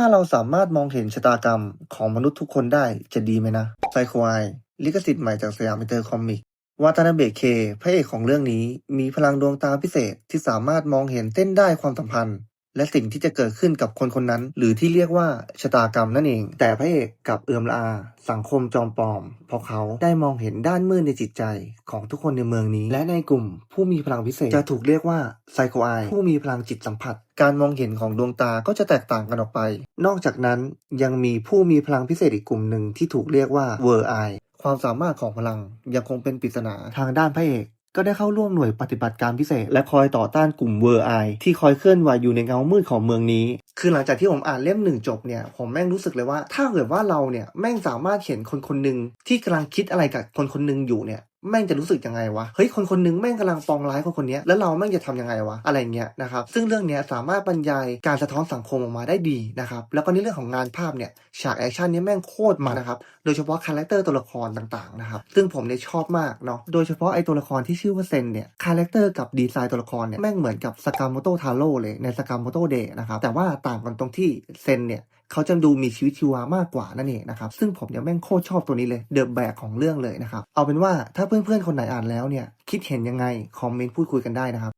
ถ้าเราสามารถมองเห็นชะตากรรมของมนุษย์ทุกคนได้จะดีไหมนะไซโคไอลิขสิทธิ์ใหม่จากสยามอินเตอร์คอมิกวาตานาเบะเคพระเอกของเรื่องนี้มีพลังดวงตาพิเศษที่สามารถมองเห็นเส้นได้ความสัมพันธ์ และสิ่งที่จะเกิดขึ้นกับคนคนนั้น หรือที่เรียกว่าชะตากรรมนั่นเอง แต่พระเอกกับเอือมละอา สังคมจอมปลอม เพราะเขาได้มองเห็นด้านมืดในจิตใจของทุกคนในเมืองนี้ และในกลุ่มผู้มีพลังพิเศษจะถูกเรียกว่าไซโคไอผู้มีพลังจิตสัมผัส การมองเห็นของดวงตาก็จะแตกต่างกันออกไป นอกจากนั้นยังมีผู้มีพลังพิเศษอีกกลุ่มหนึ่งที่ถูกเรียกว่าเวอร์ไอความสามารถของพลังยังคงเป็นปริศนาทางด้านพระเอก ก็ได้เข้าร่วมหน่วยปฏิบัติการพิเศษ และคอยต่อต้านกลุ่มเวอร์ไอที่คอยเคลื่อนไหวอยู่ในเงามืดของเมืองนี้ คือหลังจากที่ผมอ่านเล่มหนึ่งจบเนี่ย ผมแม่งรู้สึกเลยว่า ถ้าเกิดว่าเราเนี่ยแม่งสามารถเห็นคนคนหนึ่งที่กำลังคิดอะไรกับคนคนหนึ่งอยู่เนี่ย แม่งจะรู้สึกยังไงวะ เฮ้ย คนคนหนึงแม่งกำลังปองร้ายคนคนนี้แล้วเราแม่งจะทำยังไงวะ อะไรเงี้ยนะครับ ซึ่งเรื่องเนี้ยสามารถบรรยายการสะท้อนสังคมออกมาได้ดีนะครับ แล้วก็ในเรื่องของงานภาพเนี่ย ฉากแอคชั่นเนี้ยแม่งโคตรมันนะครับ โดยเฉพาะคาแรคเตอร์ตัวละครต่างๆนะครับ ซึ่งผมเนี่ยชอบมากเนาะ โดยเฉพาะไอตัวละครที่ชื่อว่าเซนเนี่ย คาแรคเตอร์กับดีไซน์ตัวละครเนี่ยแม่งเหมือนกับสกามโมโตทาโร่เลยในสกามโมโตเดย์นะครับ แต่ว่าต่างกันตรงที่เซนเนี่ย เขาจะดูมีชีวิตชีวามากกว่านั่นเองนะครับซึ่งผมเนี่ยแม่งโคตรชอบตัวนี้เลยเดอะแบกของเรื่องเลยนะครับเอาเป็นว่าถ้าเพื่อนๆคนไหนอ่านแล้วเนี่ยคิดเห็นยังไงคอมเมนต์พูดคุยกันได้นะครับ